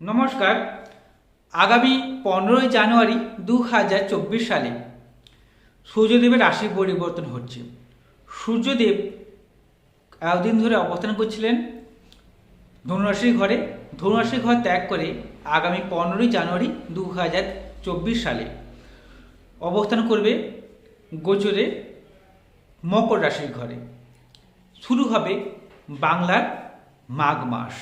নমস্কার। আগামী পনেরোই জানুয়ারি দু হাজার চব্বিশ সালে সূর্যদেবের রাশি পরিবর্তন হচ্ছে। সূর্যদেব এতদিন ধরে অবস্থান করছিলেন ধনুরাশির ঘরে। ধনুরাশির ঘর ত্যাগ করে আগামী পনেরোই জানুয়ারি দু হাজার চব্বিশ সালে অবস্থান করবে গোচরে মকর রাশির ঘরে। শুরু হবে বাংলার মাঘ মাস।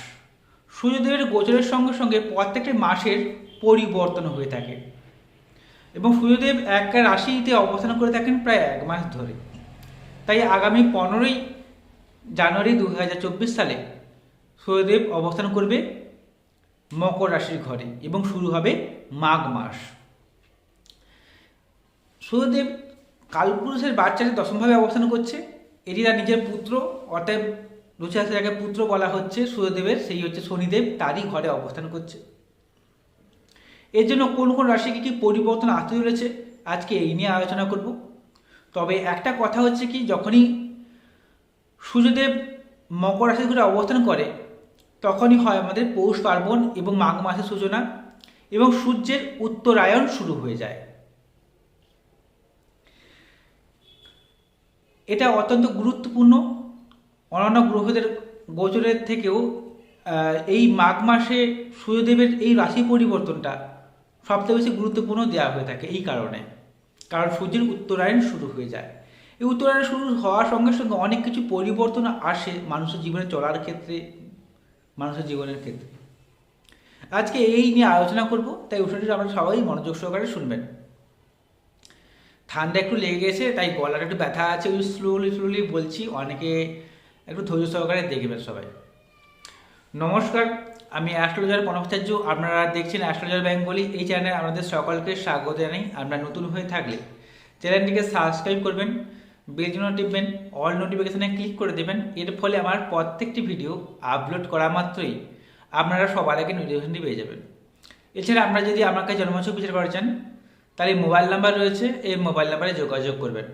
সূর্যদেবের গোচরের সঙ্গে সঙ্গে প্রত্যেকটি মাসের পরিবর্তন হয়ে থাকে। এবং সূর্যদেব এক রাশিতে অবস্থান করে থাকেন প্রায় এক মাস ধরে। তাই আগামী পনেরোই জানুয়ারি দু হাজার চব্বিশ সালে সূর্যদেব অবস্থান করবে মকর রাশির ঘরে এবং শুরু হবে মাঘ মাস। সূর্যদেব কালপুরুষের বাচ্চাদের দশমভাবে অবস্থান করছে। এটি তার নিজের পুত্র, অর্থাৎ রুচিরাশি যাকে পুত্র বলা হচ্ছে সূর্যদেবের সেই হচ্ছে শনিদেব, তারই ঘরে অবস্থান করছে। এর জন্য কোন কোন রাশি কি কি পরিবর্তন আসতে চলেছে, আজকে এই নিয়ে আলোচনা করব। তবে একটা কথা হচ্ছে কি, যখনই সূর্যদেব মকর রাশি ঘরে অবস্থান করে, তখনই হয় আমাদের পৌষ পার্বণ এবং মাঘ মাসের সূচনা এবং সূর্যের উত্তরায়ণ শুরু হয়ে যায়। এটা অত্যন্ত গুরুত্বপূর্ণ। অন্যান্য গ্রহদের গোচরের থেকেও এই মাঘ মাসে সূর্যদেবের এই রাশি পরিবর্তনটা সবথেকে বেশি গুরুত্বপূর্ণ দেওয়া হয়ে থাকে এই কারণে। কারণ সূর্যের উত্তরায়ণ শুরু হয়ে যায়। এই উত্তরায়ণ শুরু হওয়ার সঙ্গে সঙ্গে অনেক কিছু পরিবর্তন আসে মানুষের জীবনে চলার ক্ষেত্রে, মানুষের জীবনের ক্ষেত্রে। আজকে এই নিয়ে আলোচনা করব, তাই অনুষ্ঠানটি আপনারা সবাই মনোযোগ সহকারে শুনবেন। ঠান্ডা একটু লেগে গেছে, তাই গলাটা একটু ব্যথা আছে স্লোলি স্লোলি বলছি, অনেকে একটু ধৈর্য সহকারে দেখবেন সবাই। নমস্কার, আমি অ্যাস্ট্রোলজার প্রণবাচার্য আপনারা দেখছেন অ্যাস্ট্রোলজার বেঙ্গলি। এই চ্যানেলে আপনাদের সকলকে স্বাগত জানাই। আপনারা নতুন হয়ে থাকলে চ্যানেলটিকে সাবস্ক্রাইব করবেন, বেল জন্য টিপবেন, অল নোটিফিকেশানে ক্লিক করে দেবেন। এর ফলে আমার প্রত্যেকটি ভিডিও আপলোড করা মাত্রই আপনারা সবার আগে নোটিফিকেশনটি পেয়ে যাবেন। এছাড়া আপনারা যদি আমার কাছে জন্মছক বিচার করা চান, তাহলে মোবাইল নাম্বার রয়েছে। এই মোবাইল নাম্বারে যোগাযোগ করবেন।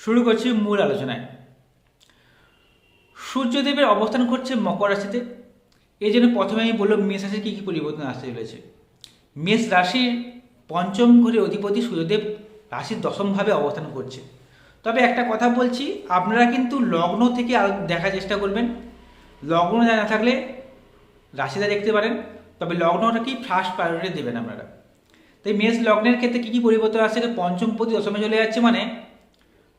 শুরু করছি মূল আলোচনায়। সূর্যদেবের অবস্থান করছে মকর রাশিতে। এই জন্য প্রথমে আমি বললাম, মেষ রাশির কী কী পরিবর্তন আসতে চলেছে? মেষ রাশির পঞ্চম ঘরে অধিপতি সূর্যদেব রাশির দশমভাবে অবস্থান করছে। তবে একটা কথা বলছি, আপনারা কিন্তু লগ্ন থেকে দেখার চেষ্টা করবেন। লগ্ন না থাকলে রাশিটা দেখতে পারেন, তবে লগ্নটাকেই ফার্স্ট প্রায়োরিটি দেবেন আপনারা। তাই মেষ লগ্নের ক্ষেত্রে কী কী পরিবর্তন আসছে? পঞ্চম প্রতি দশমে চলে যাচ্ছে মানে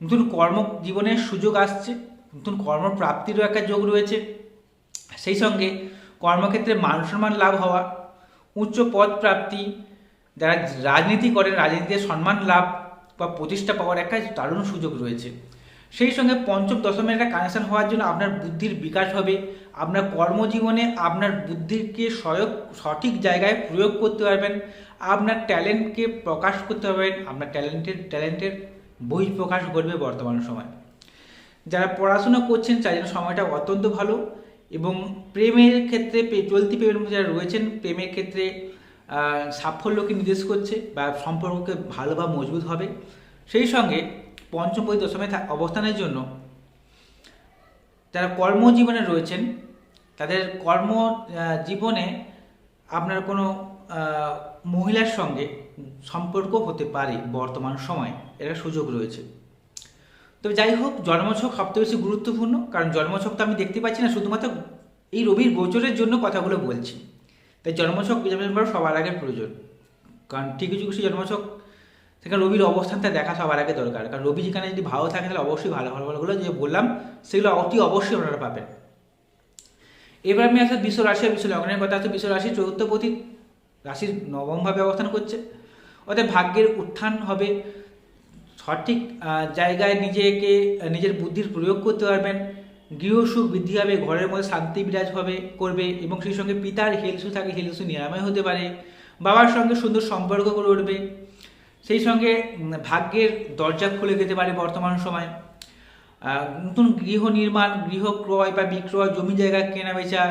নতুন কর্ম জীবনের সুযোগ আসছে। নতুন কর্মপ্রাপ্তিরও একটা যোগ রয়েছে। সেই সঙ্গে কর্মক্ষেত্রে মান সম্মান লাভ হওয়া, উচ্চ পদ প্রাপ্তি, যারা রাজনীতি করেন, রাজনীতিতে সম্মান লাভ বা প্রতিষ্ঠা পাওয়ার একটা দারুণ সুযোগ রয়েছে। সেই সঙ্গে পঞ্চম, দশমের একটা কানেকশন হওয়ার জন্য আপনার বুদ্ধির বিকাশ হবে। আপনার কর্মজীবনে আপনার বুদ্ধিকে সয়ক সঠিক জায়গায় প্রয়োগ করতে পারবেন। আপনার ট্যালেন্টকে প্রকাশ করতে পারবেন। আপনার ট্যালেন্টের ট্যালেন্টের বহিঃপ্রকাশ ঘটবে বর্তমান সময়। যারা পড়াশোনা করছেন তাদের সময়টা অত্যন্ত ভালো এবং প্রেমের ক্ষেত্রে চলতি প্রেমের মধ্যে যারা রয়েছেন, প্রেমের ক্ষেত্রে সাফল্যকে নির্দেশ করছে বা সম্পর্ককে ভালো বা মজবুত হবে। সেই সঙ্গে পঞ্চম পরি দশমে অবস্থানের জন্য যারা কর্মজীবনে রয়েছেন, তাদের কর্ম জীবনে আপনার কোনো মহিলার সঙ্গে সম্পর্ক হতে পারে বর্তমান সময়ে। এটা সুযোগ রয়েছে। তবে যাই হোক জন্মছক সবথেকে বেশি গুরুত্বপূর্ণ, কারণ জন্মছক তো আমি দেখতে পাচ্ছি না, শুধুমাত্র এই রবির গোচরের জন্য কথাগুলো বলছি। তাই জন্মছক করা সবার আগে প্রয়োজন। কারণ ঠিক কিছু কিছু জন্মছক সেখানে রবির অবস্থানটা দেখা সবার আগে দরকার। কারণ রবি যেখানে যদি ভালো থাকে, তাহলে অবশ্যই ভালো ভালো ভালোগুলো যে বললাম, সেগুলো অতি অবশ্যই আপনারা পাবেন। এবার আমি আসলে বিশ্ব রাশি আর বিশ্ব লগ্নের কথা আছে। বিশ্ব রাশি চতুর্থপতি রাশির নবমভাবে অবস্থান করছে। অর্থাৎ ভাগ্যের উত্থান হবে। সঠিক জায়গায় নিজেকে নিজের বুদ্ধির প্রয়োগ করতে পারবেন। গৃহসুখ বৃদ্ধি হবে ঘরের মধ্যে শান্তি বিরাজ হবে, করবে এবং সেই সঙ্গে পিতার হেলসু থাকে হেলসু নিরাময় হতে পারে। বাবার সঙ্গে সুন্দর সম্পর্ক করে উঠবে। সেই সঙ্গে ভাগ্যের দরজা খুলে যেতে পারে বর্তমান সময়। নতুন গৃহ নির্মাণ, গৃহ ক্রয় বা বিক্রয়, জমি জায়গা কেনা বেচা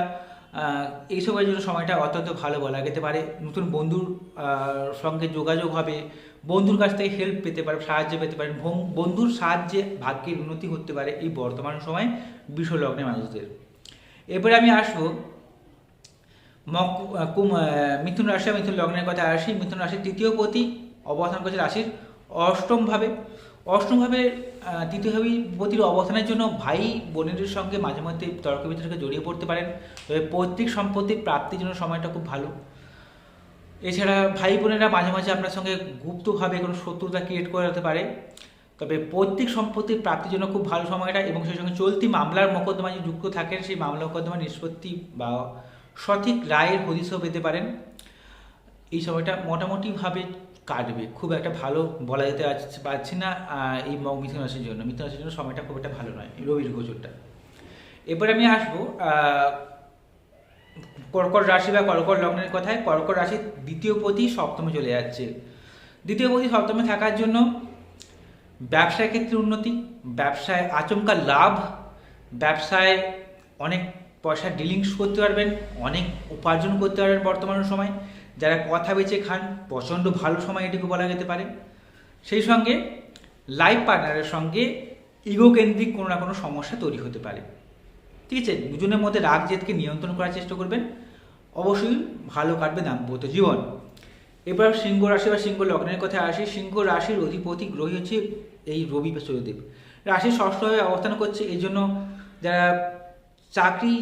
এইসবের জন্য সময়টা অত্যন্ত ভালো বলা যেতে পারে। নতুন বন্ধুর সঙ্গে যোগাযোগ হবে। বন্ধুর কাছ থেকে হেল্প পেতে পারেন সাহায্য পেতে পারেন বন্ধুর সাহায্যে ভাগ্যের উন্নতি হতে পারে এই বর্তমান সময় বিশ্বলগ্নের মানুষদের। এরপরে আমি আসব মক মিথুন রাশি, মিথুন লগ্নের কথা আসি। মিথুন রাশির তৃতীয় পতি অবস্থান করছে রাশির অষ্টমভাবে অষ্টমভাবে তৃতীয়ভাবে তৃতীয় পতির অবস্থানের জন্য ভাই বোনের সঙ্গে মাঝে মধ্যে তর্ক বিতর্কে জড়িয়ে পড়তে পারেন। তবে পৈতৃক সম্পত্তি প্রাপ্তির জন্য সময়টা খুব ভালো। এছাড়া ভাই বোনেরা মাঝে মাঝে আপনার সঙ্গে গুপ্তভাবে কোনো শত্রুতা ক্রিয়েট করে রাখতে পারে। তবে পৈতৃক সম্পত্তির প্রাপ্তির জন্য খুব ভালো সময়টা এবং সেই সঙ্গে চলতি মামলার মোকদ্দমায় যদি যুক্ত থাকেন, সেই মামলা মোকদ্দমা নিষ্পত্তি বা সঠিক রায়ের হদিশও পেতে পারেন। এই সময়টা মোটামুটিভাবে কাটবে। খুব একটা ভালো বলা যেতে পারছি না এই মিথুন রাশির জন্য। মিথুন রাশির জন্য সময়টা খুব একটা ভালো নয়, রবির গোচরটা। এবার আমি আসব কর্কট রাশি বা কর্কট লগ্নের কথায় কর্কট রাশির দ্বিতীয় পতি সপ্তমে চলে যাচ্ছে। দ্বিতীয় পতি সপ্তমে থাকার জন্য ব্যবসায় ক্ষেত্রে উন্নতি, ব্যবসায় আচমকা লাভ, ব্যবসায় অনেক পয়সা ডিলিংস করতে পারবেন, অনেক উপার্জন করতে পারবেন বর্তমান সময়। যারা কথা বেচে খান, প্রচণ্ড ভালো সময় এটুকু বলা যেতে পারে। সেই সঙ্গে লাইফ পার্টনারের সঙ্গে ইগো কেন্দ্রিক কোনো না কোনো সমস্যা তৈরি হতে পারে। ঠিক আছে? দুজনের মধ্যে রাগ জেদকে নিয়ন্ত্রণ করার চেষ্টা করবেন। অবশ্যই ভালো কাটবে দাম্পত্য জীবন। এবার সিংহ রাশি বা সিংহ লগ্নের কথায় আসি। সিংহ রাশির অধিপতি গ্রহী হচ্ছে এই রবি বা সূর্যদেব রাশি ষষ্ঠভাবে অবস্থান করছে, এই জন্য যারা চাকরি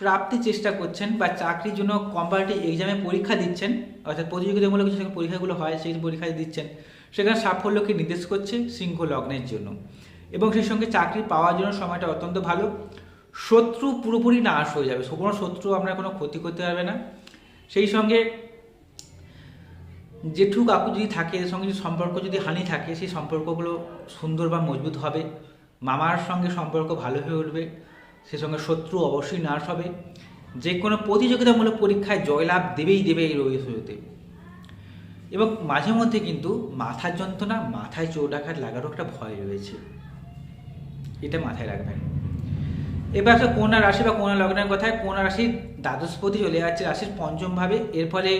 প্রাপ্তির চেষ্টা করছেন বা চাকরির জন্য কম্পারেটিভ এক্সামে পরীক্ষা দিচ্ছেন, অর্থাৎ প্রতিযোগিতামূলক যে পরীক্ষাগুলো হয়, সেই পরীক্ষা দিচ্ছেন, সেখানে সাফল্যকে নির্দেশ করছে সিংহ লগ্নের জন্য। এবং সেই সঙ্গে চাকরি পাওয়ার জন্য সময়টা অত্যন্ত ভালো। শত্রু পুরোপুরি নাশ হয়ে যাবে। কোনো শত্রু আপনার কোনো ক্ষতি করতে পারবে না। সেই সঙ্গে জেঠু কাকু যদি থাকে, এর সঙ্গে যদি সম্পর্ক যদি হানি থাকে, সেই সম্পর্কগুলো সুন্দর বা মজবুত হবে। মামার সঙ্গে সম্পর্ক ভালো হয়ে উঠবে। সে সঙ্গে শত্রু অবশ্যই নাশ হবে। যে কোনো প্রতিযোগিতামূলক পরীক্ষায় জয়লাভ দেবেই দেবে এই রবি সূর্যদেব এবং মাঝে মধ্যে কিন্তু মাথার যন্ত্রণা, মাথায় চৌডাঘাত লাগারও একটা ভয় রয়েছে। এটা মাথায় রাখবেন। এবার আসলে কন্যা রাশি বা কন্যা লগ্নের কথায় কন্যা রাশির দ্বাদশপতি চলে যাচ্ছে, রাশির পঞ্চম ভাবে এর ফলে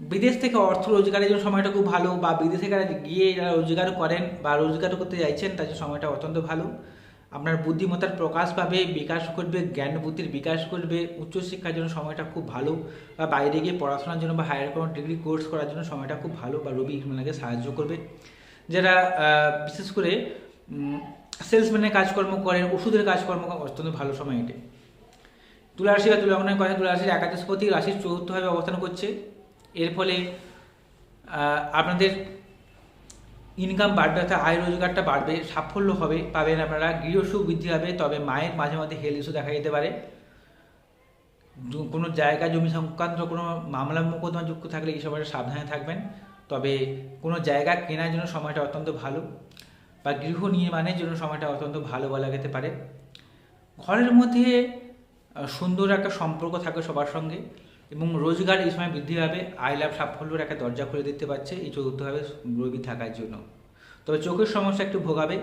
বিদেশ থেকে অর্থ রোজগারের জন্য সময়টা খুব ভালো বা বিদেশে গিয়ে যারা রোজগার করেন বা রোজগার করতে চাইছেন তার সময়টা অত্যন্ত ভালো। আপনার বুদ্ধিমত্তার প্রকাশ পাবে, বিকাশ করবে জ্ঞান বুদ্ধির বিকাশ করবে উচ্চশিক্ষার জন্য সময়টা খুব ভালো বা বাইরে গিয়ে পড়াশোনার জন্য বা হায়ার কোনো ডিগ্রি কোর্স করার জন্য সময়টা খুব ভালো বা রবি সাহায্য করবে। যারা বিশেষ করে সেলসম্যানের কাজকর্ম করেন, ওষুধের কাজকর্ম অত্যন্ত ভালো সময় এটি। তুলা রাশি বা তুলাগণের কথা তুলা রাশির একাদশপতি রাশির চতুর্থভাবে অবস্থান করছে। এর ফলে আপনাদের ইনকাম বাড়বে, অর্থাৎ আয় রোজগারটা বাড়বে, সাফল্য হবে, পাবেন আপনারা। গৃহসুখ বৃদ্ধি হবে তবে মায়ের মাঝে মাঝে হেলথ ইস্যু দেখা যেতে পারে। কোনো জায়গা জমি সংক্রান্ত কোনো মামলা, মোকদ্দমা যুক্ত থাকলে এই সময়টা সাবধানে থাকবেন। তবে কোনো জায়গা কেনার জন্য সময়টা অত্যন্ত ভালো। বা গৃহ নির্মাণের জন্য সময়টা অত্যন্ত ভালো বলা যেতে পারে। ঘরের মধ্যে সুন্দর একটা সম্পর্ক থাকবে সবার সঙ্গে এবং রোজগার এই সময় বৃদ্ধি পাবে। আয় লাভ সাফল্যের একটা দরজা খুলে দিতে পারছে এই চতুর্থভাবে রবি থাকার জন্য। তবে চোখের সমস্যা একটু ভোগাবে।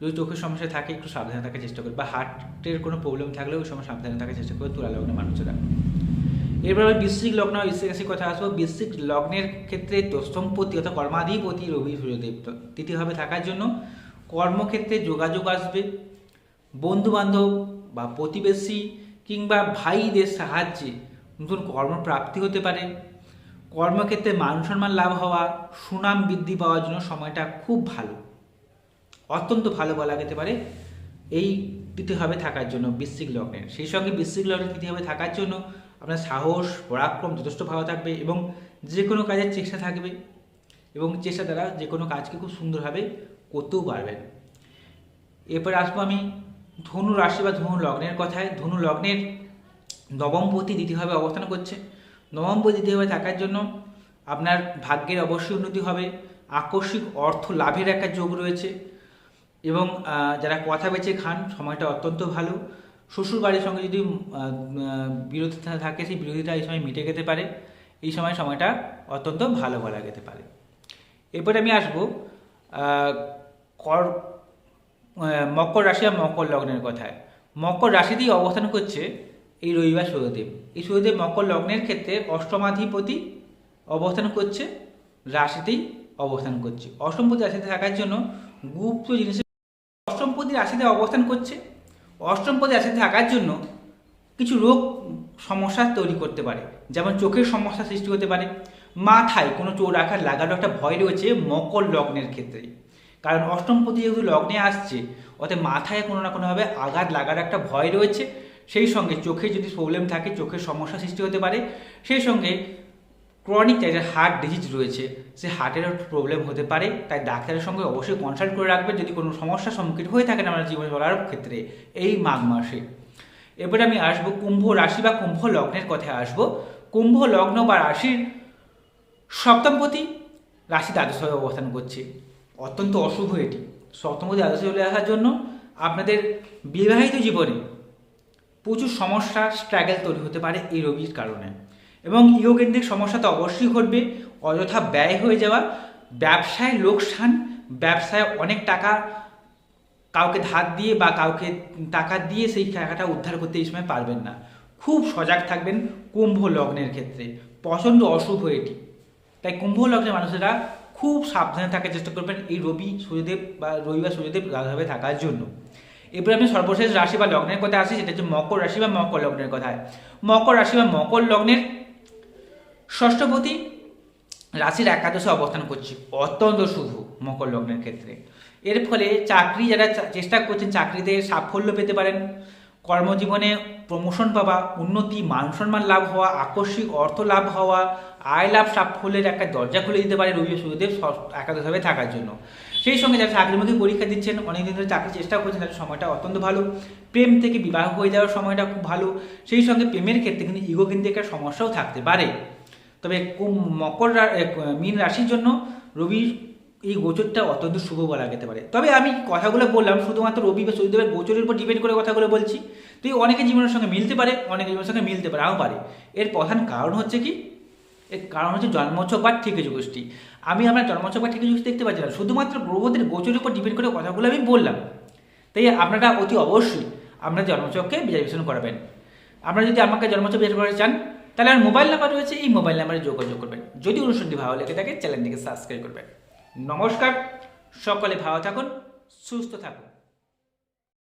যদি চোখের সমস্যা থাকে, একটু সাবধানে থাকার চেষ্টা করবে বা হার্টের কোনো প্রবলেম থাকলেও ওই সময় সাবধানে থাকার চেষ্টা করবে তুলা লগ্নের মানুষেরা। এরপর আমি বৃশ্চিক লগ্ন রাশির কথা আসব বৃশ্চিক লগ্নের ক্ষেত্রে দশমপতি অর্থাৎ কর্মাধিপতি রবি সূর্যদেব তৃতীয়ভাবে থাকার জন্য কর্মক্ষেত্রে যোগাযোগ আসবে। বন্ধু বান্ধব বা প্রতিবেশী কিংবা ভাইদের সাহায্যে নতুন কর্মপ্রাপ্তি হতে পারে। কর্মক্ষেত্রে মান সম্মান লাভ হওয়া, সুনাম বৃদ্ধি পাওয়ার জন্য সময়টা খুব ভালো। অত্যন্ত ভালো বলা যেতে পারে এই তৃতীয়ভাবে থাকার জন্য বৃশ্চিক লগ্নের। সেই সঙ্গে বৃশ্চিক লগ্নের তৃতীয়ভাবে থাকার জন্য আপনার সাহস, পরাক্রম যথেষ্ট ভালো থাকবে এবং যে কোনো কাজের চেষ্টা থাকবে এবং চেষ্টা দ্বারা যে কোনো কাজকে খুব সুন্দরভাবে করতেও পারবেন। এরপর আসব আমি ধনু রাশি বা ধনু লগ্নের কথায়। ধনু লগ্নের নবমপতি দ্বিতীয়ভাবে অবস্থান করছে। নবমপতি দ্বিতীয়ভাবে থাকার জন্য আপনার ভাগ্যের অবশ্যই উন্নতি হবে। আকস্মিক অর্থ লাভের একটা যোগ রয়েছে এবং যারা কথা বেচে খান, সময়টা অত্যন্ত ভালো। শ্বশুর বাড়ির সঙ্গে যদি বিরোধিতা থাকে, সেই বিরোধিতা এই সময় মিটে যেতে পারে। এই সময় সময়টা অত্যন্ত ভালো বলা যেতে পারে। এরপরে আমি আসব কর মকর রাশি আর মকর লগ্নের কথায়। মকর রাশিতেই অবস্থান করছে এই রবিবার সূর্যদেব এই সূর্যদেব মকর লগ্নের ক্ষেত্রে অষ্টমাধিপতি অবস্থান করছে, রাশিতেই অবস্থান করছে। অষ্টমপতি রাশিতে থাকার জন্য গুপ্ত জিনিসের অষ্টমপতি রাশিতে অবস্থান করছে অষ্টমপতি রাশিতে থাকার জন্য কিছু রোগ সমস্যা তৈরি করতে পারে। যেমন চোখের সমস্যা সৃষ্টি হতে পারে, মাথায় কোনো চোর আঘাত লাগানো একটা ভয় রয়েছে মকর লগ্নের ক্ষেত্রে। কারণ অষ্টমপতি যেহেতু লগ্নে আসছে, অতএব মাথায় কোনো না কোনোভাবে আঘাত লাগার একটা ভয় রয়েছে। সেই সঙ্গে চোখে যদি প্রবলেম থাকে, চোখের সমস্যা সৃষ্টি হতে পারে। সেই সঙ্গে ক্রনিক টাইপের হার্ট ডিজিজ রয়েছে, সে হার্টেরও প্রবলেম হতে পারে। তাই ডাক্তারের সঙ্গে অবশ্যই কনসাল্ট করে রাখবেন যদি কোনো সমস্যার সম্মুখীন হয়ে থাকেন আমরা জীবন চলার ক্ষেত্রে, এই মাঘ মাসে। এবারে আমি আসব কুম্ভ রাশি বা কুম্ভ লগ্নের কথায় আসব। কুম্ভ লগ্ন বা রাশির সপ্তমপতি রাশি দ্বাদশভাবে অবস্থান করছে। অত্যন্ত অশুভ এটি। সপ্তমপতি দ্বাদশে চলে আসার জন্য আপনাদের বিবাহিত জীবনে প্রচুর সমস্যা স্ট্রাগল তৈরি হতে পারে এই রোগীর কারণে। এবং ইহকেন্দ্রিক সমস্যা তো অবশ্যই ঘটবে। অযথা ব্যয় হয়ে যাওয়া, ব্যবসায় লোকসান, ব্যবসায় অনেক টাকা কাউকে ধার দিয়ে বা কাউকে টাকা দিয়ে সেই টাকাটা উদ্ধার করতে এই সময় পারবেন না। খুব সজাগ থাকবেন কুম্ভ লগ্নের ক্ষেত্রে। প্রচণ্ড অশুভ এটি। তাই কুম্ভ লগ্নের মানুষেরা খুব সাবধানে থাকার চেষ্টা করবেন এই রবি, সূর্যদেব বা রবি বা সূর্যদেব রাভাবে থাকার জন্য। এরপরে আমি সর্বশেষ রাশি বা লগ্নের কথা আসি, সেটা হচ্ছে মকর রাশি বা মকর লগ্নের কথায়। মকর রাশি বা মকর লগ্নের ষষ্ঠপতি রাশির একাদশে অবস্থান করছে। অত্যন্ত শুভ মকর লগ্নের ক্ষেত্রে। এর ফলে চাকরি যারা চেষ্টা করছেন, চাকরিতে সাফল্য পেতে পারেন। কর্মজীবনে প্রমোশন পাওয়া, উন্নতি, মান সম্মান লাভ হওয়া, আকস্মিক অর্থ লাভ হওয়া, আয় লাভ সাফল্যের একটা দরজা খুলে দিতে পারে রবি ও সূর্যদেব একাদশভাবে থাকার জন্য। সেই সঙ্গে যারা চাকরিমুখী পরীক্ষা দিচ্ছেন, অনেকদিন ধরে চাকরি চেষ্টা করছেন, তাদের সময়টা অত্যন্ত ভালো। প্রেম থেকে বিবাহ হয়ে যাওয়ার সময়টা খুব ভালো। সেই সঙ্গে প্রেমের ক্ষেত্রে কিন্তু ইগো কিন্তু একটা সমস্যাও থাকতে পারে। তবে মকর মীন রাশির জন্য রবির এই গোচরটা অত্যন্ত শুভ বলা যেতে পারে। তবে আমি কথাগুলো বললাম, শুধুমাত্র রবি বা সূর্যদেবের গোচরের উপর ডিপেন্ড করে কথাগুলো বলছি। তো এই অনেকের জীবনের সঙ্গে মিলতে পারে অনেকে জীবনের সঙ্গে মিলতে পারে নাও পারে। এর প্রধান কারণ হচ্ছে কি? এর কারণ হচ্ছে জন্মছক বা ঠিকেজ গোষ্ঠী আমি আমার জন্মছক বা ঠিকেজ গোষ্ঠী দেখতে পাচ্ছি না, শুধুমাত্র গ্রহদের গোচরের উপর ডিপেন্ড করে কথাগুলো আমি বললাম। তাই আপনারা অতি অবশ্যই আপনার জন্মছককে বিচার বিশ্লেষণ করাবেন। আপনারা যদি আমাকে জন্মছক বিচার করতে চান তাহলে আমার মোবাইল নাম্বার রয়েছে, এই মোবাইল নাম্বারে যোগাযোগ করবেন। যদি অনুষ্ঠানটি ভালো লেগে থাকে চ্যানেলটিকে সাবস্ক্রাইব করবেন। নমস্কার, সকলে ভালো থাকুন, সুস্থ থাকুন।